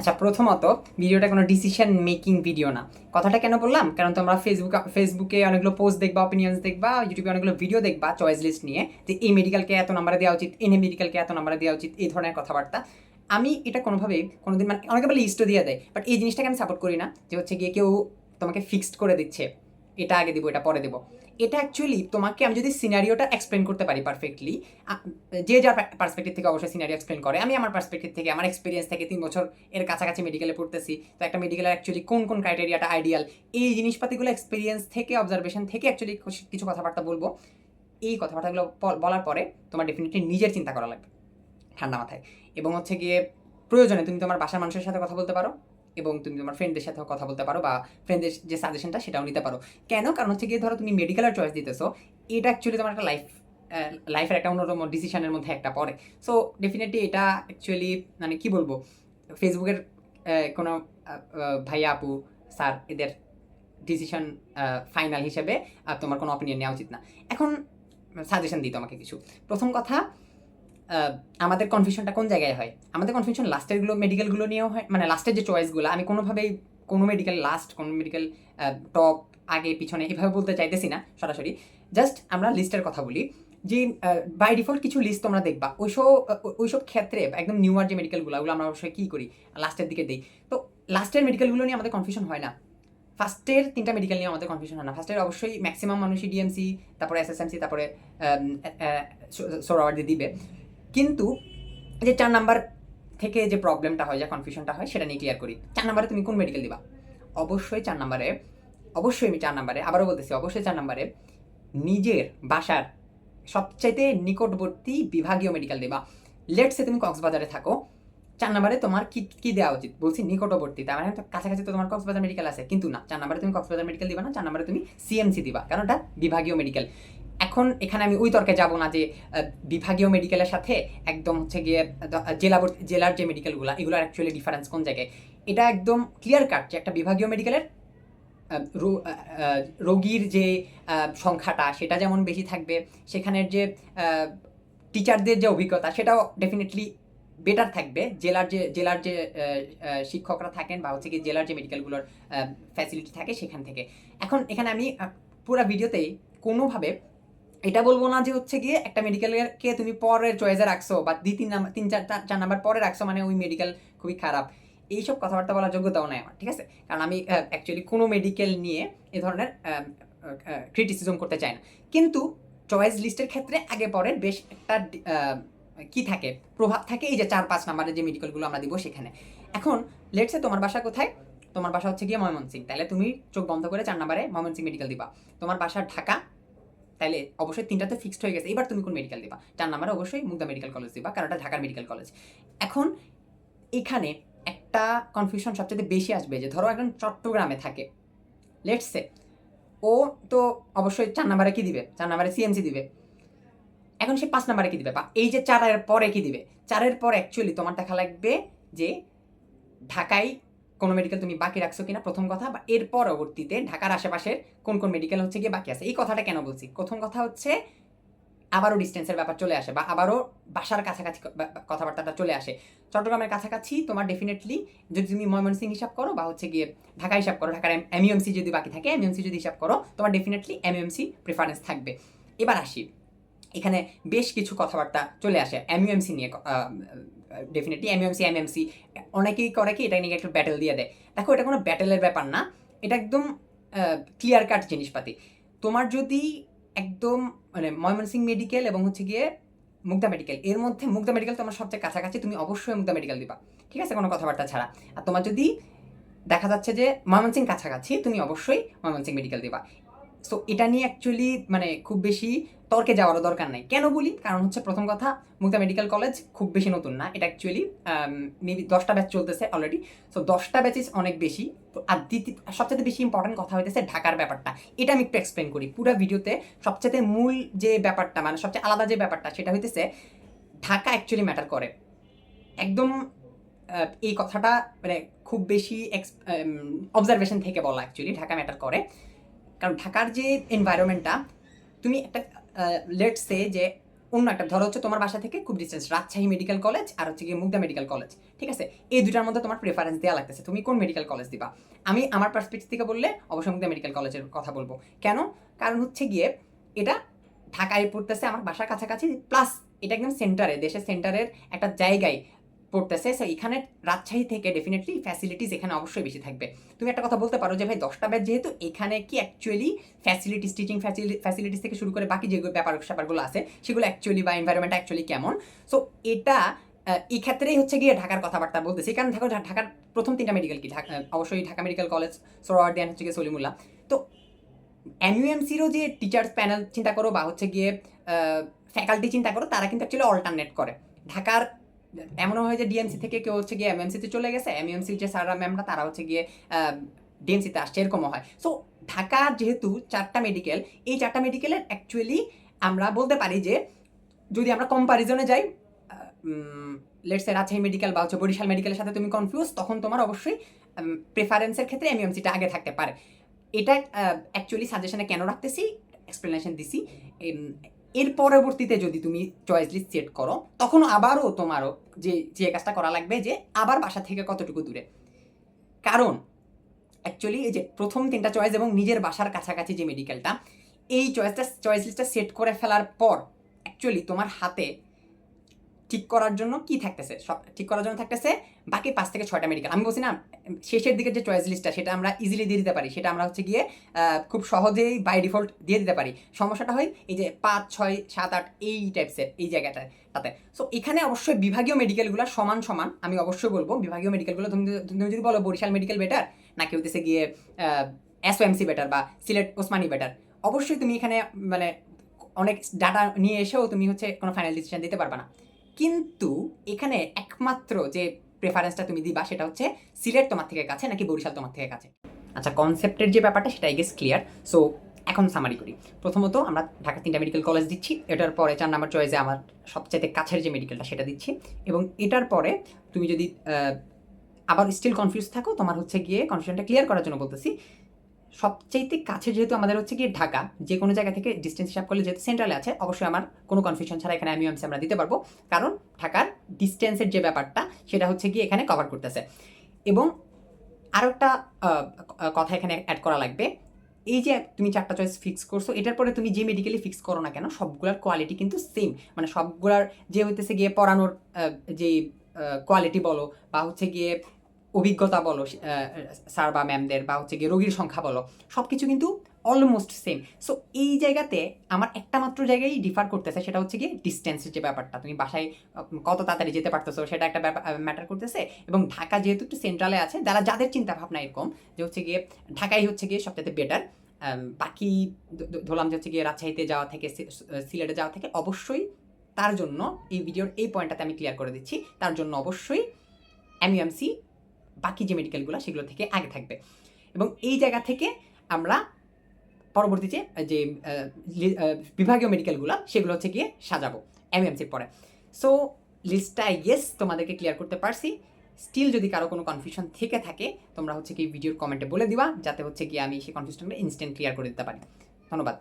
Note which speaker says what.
Speaker 1: আচ্ছা প্রথমত ভিডিওটা কোনো ডিসিশন মেকিং ভিডিও না। কথাটা কেন বললাম? কারণ তোমরা ফেসবুক ফেসবুকে অনেকগুলো পোস্ট দেখবা অপিনিয়ন্স দেখবা ইউটিউবে অনেকগুলো ভিডিও দেখবা চয়েস লিস্ট নিয়ে যে এই মেডিকেলকে এত নাম্বার দেওয়া উচিত এনে মেডিকেলকে এত নাম্বার দেওয়া উচিত, এই ধরনের কথাবার্তা। আমি এটা কোনোভাবেই কোনোদিন মানে অনেকে বলে লিস্টও দিয়ে দেয় বাট এই জিনিসটাকে আমি সাপোর্ট করি না যে হচ্ছে গিয়ে কেউ তোমাকে ফিক্সড করে দিচ্ছে। এটা আগে দিব, এটা পরে দেবো। এটা অ্যাকচুয়ালি তোমাকে আমি যদি সিনারিওটা এক্সপ্লেন করতে পারি পারফেক্টলি যে যার পার্সপেক্টিভ থেকে অবশ্যই সিনারিও এক্সপ্লেন করে। আমি আমার পার্সপেক্টিভ থেকে, আমার এক্সপিরিয়েন্স থেকে তিন বছর এর কাছাকাছি মেডিকেলে পড়তেছি, তো একটা মেডিকেলের অ্যাকচুয়ালি কোন কোন ক্রাইটেরিয়াটা আইডিয়াল এই জিনিসপাতিগুলো এক্সপিরিয়েন্স থেকে অবজারভেশন থেকে অ্যাকচুয়ালি কিছু কথাবার্তা বলব। এই কথাবার্তাগুলো বল- বলার পরে তোমার ডেফিনেটলি নিজের চিন্তা করা লাগবে, ঠান্ডা মাথায়। এবং হচ্ছে গিয়ে প্রয়োজনে তুমি তোমার বাসার মানুষের সাথে কথা বলতে পারো। এবং তুমি তোমার ফ্রেন্ডদের সাথেও কথা বলতে পারো বা ফ্রেন্ডদের যে সাজেশনটা সেটাও নিতে পারো। কেন? কারণ হচ্ছে গিয়ে ধরো তুমি মেডিকেলের চয়েস দিতেছো, এটা অ্যাকচুয়ালি তোমার একটা লাইফ লাইফের একটা অন্যতম ডিসিশনের মধ্যে একটা পড়ে। সো ডেফিনেটলি এটা অ্যাকচুয়ালি মানে কি বলব ফেসবুকের কোনো ভাইয়া, আপু স্যার এদের ডিসিশন ফাইনাল হিসেবে তোমার কোনো অপিনিয়ন নেওয়া উচিত না। এখন সাজেশন দিই তোমাকে কিছু। প্রথম কথা আমাদের কনফিউশনটা কোন জায়গায় হয়? আমাদের কনফিউশন লাস্টেরগুলো মেডিকেলগুলো নিয়েও হয় মানে লাস্টের যে চয়েসগুলো আমি কোনোভাবেই কোনো মেডিকেল লাস্ট কোনো মেডিকেল টপ আগে, পিছনে এভাবে বলতে চাইতেছি না, সরাসরি। জাস্ট আমরা লিস্টের কথা বলি, যে বাই ডিফল্ট কিছু লিস্ট তোমরা দেখবা। ওইসব ওইসব ক্ষেত্রে একদম নিউয়ার যে মেডিকেলগুলো ওগুলো আমরা অবশ্যই কী করি? লাস্টের দিকে দিই। তো লাস্টের মেডিকেলগুলো নিয়ে আমাদের কনফিউশন হয় না। ফার্স্টের তিনটা মেডিকেল নিয়ে আমাদের কনফিউশন হয় না। ফার্স্টের অবশ্যই ম্যাক্সিমাম মানুষই ডিএমসি তারপরে এসএসএমসি তারপরে সোরাওয়ার্ডি দিবে। কিন্তু যে চার নাম্বার থেকে যে প্রবলেমটা হয়, যে কনফিউশনটা হয়, সেটা নিয়ে ক্লিয়ার করি। চার নাম্বারে তুমি কোন মেডিকেল দিবা? অবশ্যই চার নাম্বারে, অবশ্যই আমি চার নাম্বারে, আবারও বলতেছি, অবশ্যই চার নাম্বারে নিজের বাসার সবচাইতে নিকটবর্তী বিভাগীয় মেডিকেল দেবা। লেটসে তুমি কক্সবাজারে থাকো, চার নাম্বারে তোমার কি কি দেওয়া উচিত? বলছি নিকটবর্তী, তার মানে কাছাকাছি তো তোমার কক্সবাজার মেডিকেল আছে, কিন্তু না, চার নাম্বারে তুমি কক্সবাজার মেডিকেল দিবা না, চার নাম্বারে তুমি সিএমসি দিবা, কারণ ওটা বিভাগীয় মেডিকেল এখন এখানে আমি ওই তর্কে যাব না যে বিভাগীয় মেডিকেলের সাথে একদম হচ্ছে গিয়ে জেলা জেলার যে মেডিকেলগুলো এগুলোর অ্যাকচুয়ালি ডিফারেন্স কোন জায়গায়? এটা একদম ক্লিয়ার কাট যে একটা বিভাগীয় মেডিকেলের রোগীর যে সংখ্যাটা, সেটা যেমন বেশি থাকবে, সেখানের যে টিচারদের যে অভিজ্ঞতা, সেটাও ডেফিনেটলি বেটার থাকবে। জেলার যে জেলার যে শিক্ষকরা থাকেন বা হচ্ছে কি জেলার যে মেডিকেলগুলোর ফ্যাসিলিটি থাকে সেখান থেকে। এখন এখানে আমি পুরো ভিডিওতেই কোনোভাবে এটা বলব না যে হচ্ছে গিয়ে একটা মেডিকেলকে তুমি পরের চয়েসে রাখছো বা দুই তিন নাম্বার তিন চার চার- নাম্বার পরে রাখছো মানে ওই মেডিকেল খুবই খারাপ। এইসব কথাবার্তা বলার যোগ্যতাও নেই আমার, ঠিক আছে? কারণ আমি অ্যাকচুয়ালি কোনো মেডিকেল নিয়ে এ ধরনের ক্রিটিসিজম করতে চাই না। কিন্তু চয়েস লিস্টের ক্ষেত্রে আগে পরের বেশ একটা কি থাকে? প্রভাব থাকে এই যে চার পাঁচ নাম্বারের যে মেডিকেলগুলো আমরা দিব সেখানে। এখন লেটসে তোমার বাসা কোথায়? তোমার বাসা হচ্ছে গিয়ে ময়মনসিং তাহলে তুমি চোখ বন্ধ করে চার নাম্বারে ময়মনসিং মেডিকেল দিবা। তোমার বাসা ঢাকা তাহলে অবশ্যই তিনটাতে ফিক্সড হয়ে গেছে। এবার তুমি কোন মেডিকেল দিবা? চার নাম্বারে অবশ্যই মুগদা মেডিকেল কলেজ দিবা, কারণ এটা ঢাকার মেডিকেল কলেজ এখন এখানে একটা কনফিউশন সবচেয়ে বেশি আসবে যে ধরো একজন চট্টগ্রামে থাকে লেটসে ও তো অবশ্যই চার নাম্বারে কী দিবে? চার নাম্বারে সিএমসি দিবে। এখন সে পাঁচ নাম্বারে কি দিবে? বা এই যে চারের পরে কি দিবে? চারের পর অ্যাকচুয়ালি তোমার দেখা লাগবে যে ঢাকায় কোনো মেডিকেল তুমি বাকি রাখছো কিনা প্রথম কথা, বা এর পরবর্তীতে ঢাকার আশেপাশের কোন কোন মেডিকেল হচ্ছে গিয়ে বাকি আছে। এই কথাটা কেন বলছি? প্রথম কথা হচ্ছে, আবারও ডিস্টেন্সের ব্যাপার চলে আসে, বা আবারও বাসার কাছাকাছি কথাবার্তাটা চলে আসে। চট্টগ্রামের কাছাকাছি তোমার ডেফিনেটলি যদি তুমি ময়মনসিং হিসাব করো, বা হচ্ছে গিয়ে ঢাকা হিসাব করো, ঢাকার এমইউএমসি যদি বাকি থাকে এমইউএমসি যদি হিসাব করো, তোমার ডেফিনেটলি এমইউএমসি প্রেফারেন্স থাকবে। এবার আসি। এখানে বেশ কিছু কথাবার্তা চলে আসে এমইউএমসি নিয়ে ডেফিনেটলি এমইউএমসি এমএমসি অনেকেই করে কি, এটা নিয়ে একটু ব্যাটেল দিয়ে দেয়। দেখো, এটা কোনো ব্যাটেলের ব্যাপার না। এটা একদম ক্লিয়ার কাট জিনিসপাতি। তোমার যদি একদম মানে ময়মনসিং মেডিকেল এবং হচ্ছে গিয়ে মুগদা মেডিকেল এর মধ্যে মুগদা মেডিকেল তোমার সবচেয়ে কাছাকাছি, তুমি অবশ্যই মুগদা মেডিকেল দিবা। ঠিক আছে? কোনো কথাবার্তা ছাড়া। আর তোমার যদি দেখা যাচ্ছে যে ময়মনসিং কাছাকাছি, তুমি অবশ্যই ময়মনসিং মেডিকেল দিবা। সো এটা নিয়ে অ্যাকচুয়ালি মানে খুব বেশি তর্কে যাওয়ারও দরকার নাই। কেন বলি? কারণ হচ্ছে প্রথম কথা, মুক্তা মেডিকেল কলেজ খুব বেশি নতুন না। এটা অ্যাকচুয়ালি মেবি দশটা ব্যাচ চলতেছে অলরেডি সো দশটা ব্যাচেস অনেক বেশি। আর দ্বিতীয় সবচেয়ে বেশি ইম্পর্টেন্ট কথা হইতেছে ঢাকার ব্যাপারটা। এটা আমি একটু এক্সপ্লেন করি। পুরো ভিডিওতে সবচেয়ে মূল যে ব্যাপারটা মানে সবচেয়ে আলাদা যে ব্যাপারটা, সেটা হইতেছে ঢাকা অ্যাকচুয়ালি ম্যাটার করে। একদম এই কথাটা মানে খুব বেশি অবজারভেশন থেকে বলা অ্যাকচুয়ালি ঢাকা ম্যাটার করে। কারণ ঢাকার যে এনভায়রনমেন্টটা তুমি একটা লেট সে যে অন্য একটা, ধরো হচ্ছে তোমার বাসা থেকে খুব ডিস্টেন্স রাজশাহী মেডিকেল কলেজ আর হচ্ছে গিয়ে মুগদা মেডিকেল কলেজ ঠিক আছে? এই দুটার মধ্যে তোমার প্রেফারেন্স দেওয়া লাগতেছে। তুমি কোন মেডিকেল কলেজ দিবা? আমি আমার পার্সপেক্টিভ থেকে বললে অবশ্যই মুগদা মেডিকেল কলেজের কথা বলব। কেন? কারণ হচ্ছে গিয়ে এটা ঢাকায় পড়তেছে আমার বাসার কাছাকাছি প্লাস এটা একদম সেন্টারে দেশের সেন্টারের একটা জায়গায় পড়তেছে সো এখানে রাজশাহী থেকে ডেফিনেটলি ফ্যাসিলিটিস এখানে অবশ্যই বেশি থাকবে। তুমি একটা কথা বলতে পারো যে, ভাই, দশটা ব্যাচ যেহেতু, এখানে কি অ্যাকচুয়ালি ফ্যাসিলিটিস টিচিং ফ্যাসিলিটিস থেকে শুরু করে বাকি যে ব্যাপার স্যাপারগুলো আছে, সেগুলো অ্যাকচুয়ালি বা এনভায়রনমেন্ট অ্যাকচুয়ালি কেমন? সো এটা এই ক্ষেত্রেই হচ্ছে গিয়ে ঢাকার কথাবার্তা বলতেছি। কারণ ঢাকা ঢাকার প্রথম তিনটা মেডিকেল কি? অবশ্যই ঢাকা মেডিকেল কলেজ সোরাওয়ার্ডিয়ান হচ্ছে গিয়ে সলিমুল্লাহ। তো এমইউএমসিরও যে টিচার্স প্যানেল চিন্তা করো বা হচ্ছে গিয়ে ফ্যাকাল্টি চিন্তা করো, তারা কিন্তু অ্যাকচুয়ালি অল্টারনেট করে। ঢাকার এমনও হয় যে ডিএমসি থেকে কেউ হচ্ছে গিয়ে এমএমসিতে চলে গেছে এমএমসির যে স্যাররা ম্যামরা তারা হচ্ছে গিয়ে ডিএমসিতে আসছে, এরকমও হয়। সো ঢাকা যেহেতু চারটা মেডিকেল এই চারটা মেডিকেলের অ্যাকচুয়ালি আমরা বলতে পারি যে, যদি আমরা কম্পারিজনে যাই লেটস এ রাজশাহী মেডিকেল বা হচ্ছে বরিশাল মেডিকেলের সাথে তুমি কনফিউজ তখন তোমার অবশ্যই প্রেফারেন্সের ক্ষেত্রে এমএমসিটা আগে থাকতে পারে। এটা অ্যাকচুয়ালি সাজেশনে কেন রাখতেছি? এক্সপ্লেনেশন দিছি। এর পরবর্তীতে যদি তুমি চয়েস লিস্ট সেট করো, তখন আবারও তোমারও যে যে কাজটা করা লাগবে যে, আবার বাসা থেকে কতটুকু দূরে। কারণ অ্যাকচুয়ালি এই যে প্রথম তিনটা চয়েস এবং নিজের বাসার কাছাকাছি যে মেডিকেলটা এই চয়েসটা চয়েস লিস্টটা সেট করে ফেলার পর অ্যাকচুয়ালি তোমার হাতে ঠিক করার জন্য কি থাকতেছে? সব ঠিক করার জন্য থাকতেছে বাকি পাঁচ থেকে ছয়টা মেডিকেল আমি বলছি না, শেষের দিকে যে চয়েস লিস্টটা সেটা আমরা ইজিলি দিয়ে দিতে পারি। সেটা আমরা হচ্ছে গিয়ে খুব সহজেই বাই ডিফল্ট দিয়ে দিতে পারি। সমস্যাটা হয় এই যে পাঁচ, ছয়, সাত, আট, এই টাইপসের এই জায়গাটায়, তাতে। সো এখানে অবশ্যই বিভাগীয় মেডিকেলগুলো সমান সমান, আমি অবশ্যই বলব, বিভাগীয় মেডিকেলগুলো তুমি তুমি যদি বলো বরিশাল মেডিকেল বেটার নাকি হইতেছে গিয়ে এসওএমসি বেটার বা সিলেট ওসমানি বেটার অবশ্যই তুমি এখানে মানে অনেক ডাটা নিয়ে এসেও তুমি হচ্ছে কোনো ফাইনাল ডিসিশন দিতে পারবে না। কিন্তু এখানে একমাত্র যে প্রেফারেন্সটা তুমি দিবা সেটা হচ্ছে সিলেট তোমার থেকে কাছে নাকি বরিশাল তোমার থেকে কাছে? আচ্ছা কনসেপ্টের যে ব্যাপারটা সেটা আই গেস ক্লিয়ার সো এখন সামারি করি। প্রথমত আমরা ঢাকা তিনটা মেডিকেল কলেজ দিচ্ছি। এটার পরে চার নাম্বার চয়েসে আমার সবচাইতে কাছের যে মেডিকেলটা সেটা দিচ্ছি। এবং এটার পরে তুমি যদি আবার স্টিল কনফিউজ থাকো, তোমার হচ্ছে গিয়ে কনফিউশনটা ক্লিয়ার করার জন্য বলতেছি সবচাইতে কাছে যেহেতু আমাদের হচ্ছে গিয়ে ঢাকা যে কোনো জায়গা থেকে ডিস্টেন্স হিসাব করলে যেহেতু সেন্ট্রালে আছে, অবশ্যই আমার কোনো কনফিউশন ছাড়া এখানে আমি আমরা দিতে পারব। কারণ ঢাকার ডিস্টেন্সের যে ব্যাপারটা, সেটা হচ্ছে গিয়ে এখানে কভার করতেছে। এবং আরও একটা কথা এখানে অ্যাড করা লাগবে। এই যে তুমি চারটা চয়েস ফিক্স করছ, এটার পরে তুমি যে মেডিকেলি ফিক্স করো না কেন, সবগুলার কোয়ালিটি কিন্তু সেম মানে সবগুলার যে হইতেছে গিয়ে পড়ানোর যে কোয়ালিটি বলো, বা হচ্ছে গিয়ে অভিজ্ঞতা বলো স্যার বা ম্যামদের বা হচ্ছে গিয়ে রোগীর সংখ্যা বলো সব কিছু কিন্তু অলমোস্ট সেম সো এই জায়গাতে আমার একটা মাত্র জায়গায় ডিফার করতেছে, সেটা হচ্ছে গিয়ে ডিস্টেন্সের যে ব্যাপারটা। তুমি বাসায় কত তাড়াতাড়ি যেতে পারতেছো, সেটা একটা ম্যাটার করতেছে। এবং ঢাকা যেহেতু একটু সেন্ট্রালে আছে, যারা, যাদের চিন্তা ভাবনা এরকম যে হচ্ছে গিয়ে ঢাকাই হচ্ছে গিয়ে সবচেয়ে বেটার বাকি ধরলাম যে হচ্ছে গিয়ে রাজশাহীতে যাওয়া থেকে সিলেটে যাওয়া থেকে, অবশ্যই তার জন্য এই ভিডিওর এই পয়েন্টটাতে আমি ক্লিয়ার করে দিচ্ছি। তার জন্য অবশ্যই এমইএমসি বাকি যে মেডিকেলগুলো সেগুলো থেকে আগে থাকবে। এবং এই জায়গা থেকে আমরা পরবর্তী যে যে বিভাগীয় মেডিকেলগুলো সেগুলো হচ্ছে গিয়ে সাজাবো এমএমসির পরে। সো লিস্টটা ইয়েস তোমাদেরকে ক্লিয়ার করতে পারছি। স্টিল যদি কারও কোনো কনফিউশন থেকে থাকে, তোমরা হচ্ছে কি ভিডিওর কমেন্টে বলে দিবা, যাতে হচ্ছে গিয়ে আমি সেই কনফিউশনটা ইনস্ট্যান্ট ক্লিয়ার করে দিতে পারি। ধন্যবাদ।